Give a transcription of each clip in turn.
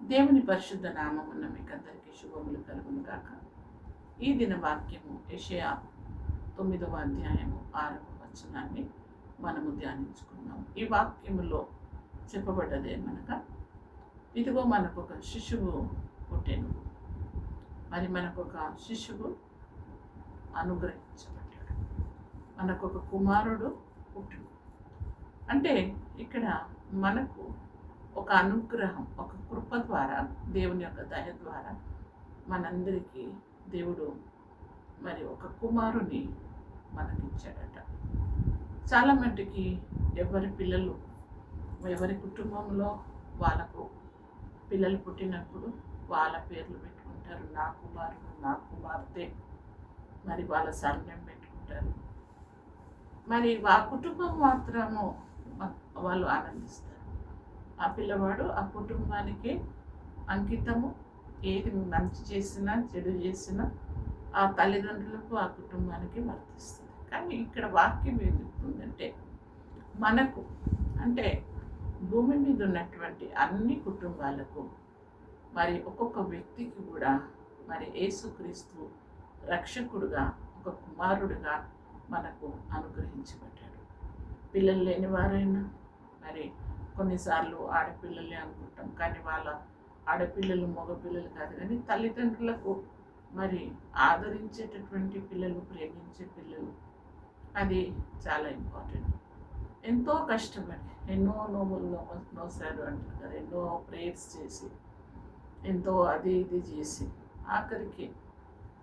దేవుని పరిశుద్ధ నామమున్న మీకు అందరికీ శుభములు కలుగును కాక ఈ దిన వాక్యము యషయా తొమ్మిదవ అధ్యాయము ఆరవ వచనాన్ని మనము ధ్యానించుకున్నాం ఈ వాక్యములో చెప్పబడ్డది ఏమనగా ఇదిగో మనకు ఒక శిశువు పుట్టెను. మరి మనకు ఒక శిశువు అనుగ్రహించబడ్డాడు. మనకు ఒక కుమారుడు పుట్టును. అంటే ఇక్కడ మనకు ఒక అనుగ్రహం ఒక కృప ద్వారా దేవుని యొక్క దయ ద్వారా మనందరికీ దేవుడు మరి ఒక కుమారుని మనకిచ్చాడట. చాలా మట్టుకి ఎవరి పిల్లలు ఎవరి కుటుంబంలో వాళ్ళకు పిల్లలు పుట్టినప్పుడు వాళ్ళ పేర్లు పెట్టుకుంటారు. నా కుమారుడు నా కుమార్తె. మరి వాళ్ళ సర్ణం పెట్టుకుంటారు. మరి ఆ కుటుంబం మాత్రము వాళ్ళు ఆనందిస్తారు. ఆ పిల్లవాడు ఆ కుటుంబానికి అంకితము. ఏది మంచి చేసినా చెడు చేసినా ఆ తల్లిదండ్రులకు ఆ కుటుంబానికి వర్తిస్తుంది. కానీ ఇక్కడ వాక్యం ఏం చెప్తుందంటే మనకు అంటే భూమి మీద ఉన్నటువంటి అన్ని కుటుంబాలకు మరి ఒక్కొక్క వ్యక్తికి కూడా మరి యేసుక్రీస్తు రక్షకుడుగా ఒక కుమారుడుగా మనకు అనుగ్రహించబడ్డాడు. పిల్లలు లేని వారైనా మరి కొన్నిసార్లు ఆడపిల్లలే అనుకుంటాం. కానీ వాళ్ళ ఆడపిల్లలు మగపిల్లలు కాదు. కానీ తల్లిదండ్రులకు మరి ఆదరించేటటువంటి పిల్లలు ప్రేమించే పిల్లలు అది చాలా ఇంపార్టెంట్. ఎంతో కష్టపడి ఎన్నో నోములు నో నోసారు అంటారు కదా. ఎన్నో ప్రేయర్స్ చేసి ఎంతో అది ఇది చేసి ఆఖరికి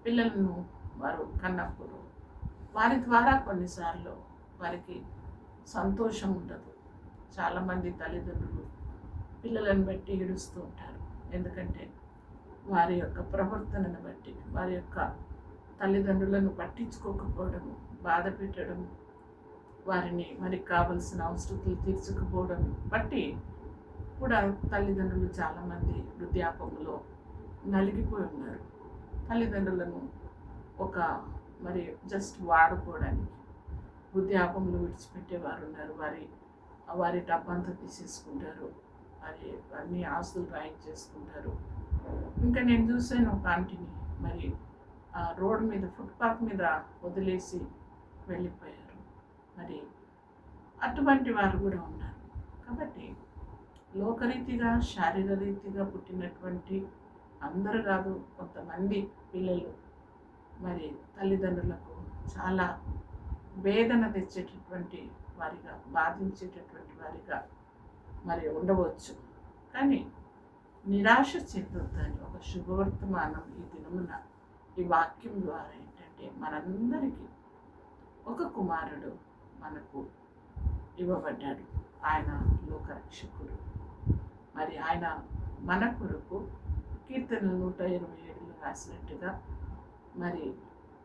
పిల్లలను వారు కన్నప్పుడు వారి ద్వారా కొన్నిసార్లు వారికి సంతోషం ఉండదు. చాలామంది తల్లిదండ్రులు పిల్లలను బట్టి ఏడుస్తూ ఉంటారు. ఎందుకంటే వారి యొక్క ప్రవర్తనను బట్టి వారి యొక్క తల్లిదండ్రులను పట్టించుకోకపోవడము బాధ పెట్టడం వారిని మరి కావలసిన అవసరతలు తీర్చకపోవడం బట్టి కూడా తల్లిదండ్రులు చాలామంది వృద్ధాపంలో నలిగిపోయి ఉన్నారు. తల్లిదండ్రులను ఒక మరి జస్ట్ వాడుకోవడానికి వృద్ధాపంలో విడిచిపెట్టేవారు ఉన్నారు. వారి వారి డబ్బంతా తీసేసుకుంటారు. వారి అన్ని ఆస్తులు రాయించేసుకుంటారు ఇంకా నేను చూసాను ఒక ఆంటీని మరి రోడ్డు మీద ఫుట్పాత్ మీద వదిలేసి వెళ్ళిపోయారు. మరి అటువంటి వారు కూడా ఉన్నారు. కాబట్టి లోకరీతిగా శారీరరీతిగా పుట్టినటువంటి అందరు కాదు కొంతమంది పిల్లలు మరి తల్లిదండ్రులకు చాలా వేదన తెచ్చేటటువంటి వారిగా బాధించేటటువంటి వారిగా మరి ఉండవచ్చు. కానీ నిరాశ చెందొద్దని ఒక శుభవర్తమానం ఈ దినమున ఈ వాక్యం ద్వారా ఏంటంటే మనందరికీ ఒక కుమారుడు మనకు ఇవ్వబడ్డాడు. ఆయన లోకరక్షకుడు. మరి ఆయన మన కొరకు కీర్తన నూట ఇరవై ఏడులో రాసినట్టుగా మరి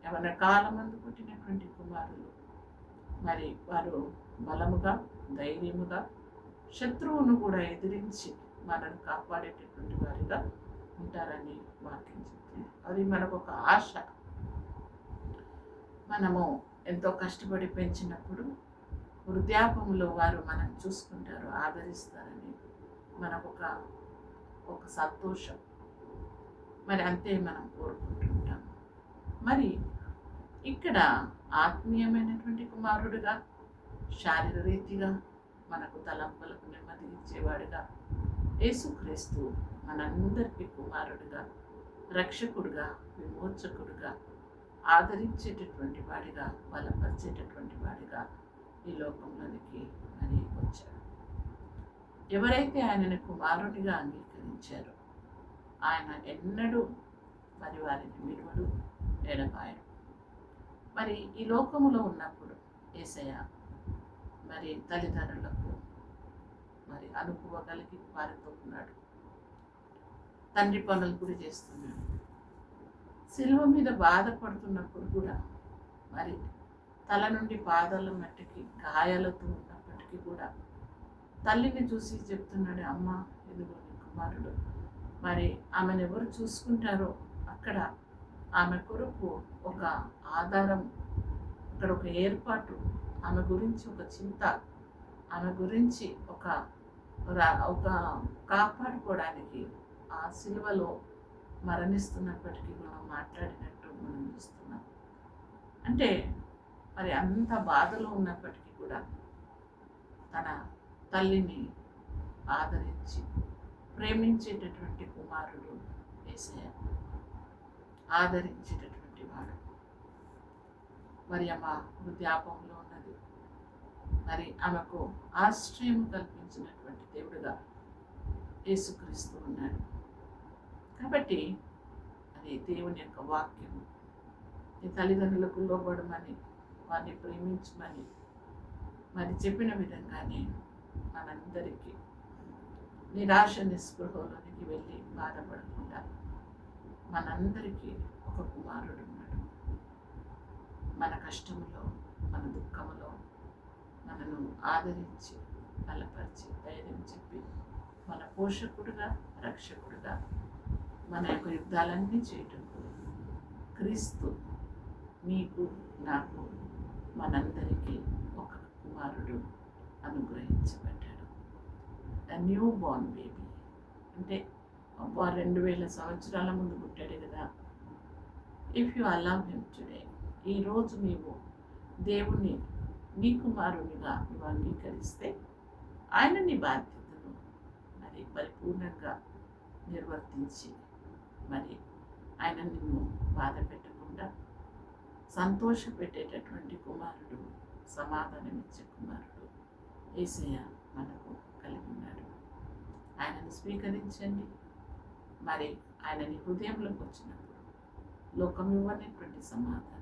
ఏమైనా కాలమందు పుట్టినటువంటి కుమారులు మరి వారు బలముగా ధైర్యముగా శత్రువును కూడా ఎదిరించి మనను కాపాడేటటువంటి వారిగా ఉంటారని వాక్యం చెప్తుంది. అది మనకు ఒక ఆశ. మనము ఎంతో కష్టపడి పెంచినప్పుడు వృద్ధాపంలో వారు మనం చూసుకుంటారు ఆదరిస్తారని మనకు ఒక ఒక సంతోషం. మరి అంతే మనం కోరుకుంటుంటాం మరి ఇక్కడ ఆత్మీయమైనటువంటి కుమారుడుగా శారీరరీతిగా మనకు తలంపులకు నెమ్మది ఇచ్చేవాడుగా యేసుక్రీస్తు మనందరికీ కుమారుడుగా రక్షకుడుగా విమోచకుడుగా ఆదరించేటటువంటి వాడిగా బలపరిచేటటువంటి వాడిగా ఈ లోకంలోనికి మరి వచ్చాడు. ఎవరైతే ఆయనను కుమారుడిగా అంగీకరించారో ఆయన ఎన్నడూ మరి వారిని విలువడు ఎడబాయడు. మరి ఈ లోకములో ఉన్నప్పుడు ఏసయ్య మరి తల్లిదండ్రులకు మరి అనుకువ కలిగి వారితో ఉన్నాడు. తండ్రి పనులు కూడా చేస్తున్నాడు. శిల్వ మీద బాధపడుతున్నప్పుడు కూడా మరి తల నుండి పాదాల మట్టికి గాయాలతో ఉన్నప్పటికీ కూడా తల్లిని చూసి చెప్తున్నాడు అమ్మ ఎదుగు కుమారుడు. మరి ఆమెను ఎవరు చూసుకుంటారో అక్కడ ఆమె కొరకు ఒక ఆధారం అక్కడ ఒక ఏర్పాటు ఆమె గురించి ఒక చింత ఆమె గురించి ఒక రా- ఒక కాపాడుకోవడానికి ఆ సిలువలో మరణిస్తున్నప్పటికీ మనం మాట్లాడినట్టు మనం చూస్తున్నాం. అంటే మరి అంత బాధలో ఉన్నప్పటికీ కూడా తన తల్లిని ఆదరించి ప్రేమించేటటువంటి కుమారుడు ఏసయ్య. ఆదరించేటటువంటి వాడు. మరి అమ్మ వృద్ధాపంలో ఉన్నది. మరి ఆమెకు ఆశ్రయం కల్పించినటువంటి దేవుడుగా యేసుక్రీస్తు ఉన్నాడు. కాబట్టి అది దేవుని యొక్క వాక్యం. నీ తల్లిదండ్రులకు లోబడమని వారిని ప్రేమించమని మరి చెప్పిన విధంగానే మనందరికీ నిరాశ నిస్పృహలోనికి వెళ్ళి బాధపడకుండా మనందరికీ ఒక కుమారుడు ఉన్నాడు. మన కష్టంలో మన దుఃఖములో మనను ఆదరించి బలపరిచి ధైర్యం చెప్పి మన పోషకుడుగా రక్షకుడుగా మన యొక్క యుద్ధాలన్నీ చేయటం క్రీస్తు నీకు నాకు మనందరికీ ఒక కుమారుడు అనుగ్రహించబడ్డాడు. న్యూ బోర్న్ బేబీ అంటే అబ్బా రెండు వేల సంవత్సరాల ముందు పుట్టాడు కదా. If you allow him today ఈరోజు నీవు దేవుని నీ కుమారునిగా నువ్వు అంగీకరిస్తే ఆయన నీ బాధ్యతను మరి పరిపూర్ణంగా నిర్వర్తించి మరి ఆయన నిన్ను బాధ పెట్టకుండా సంతోషపెట్టేటటువంటి కుమారుడు సమాధానమిచ్చే కుమారుడు ఏసయ్య మనకు కలిగి ఉన్నాడు. ఆయనను స్వీకరించండి. మరి ఆయన నీ హృదయంలోకి వచ్చినప్పుడు లోకం ఇవ్వనటువంటి సమాధానం.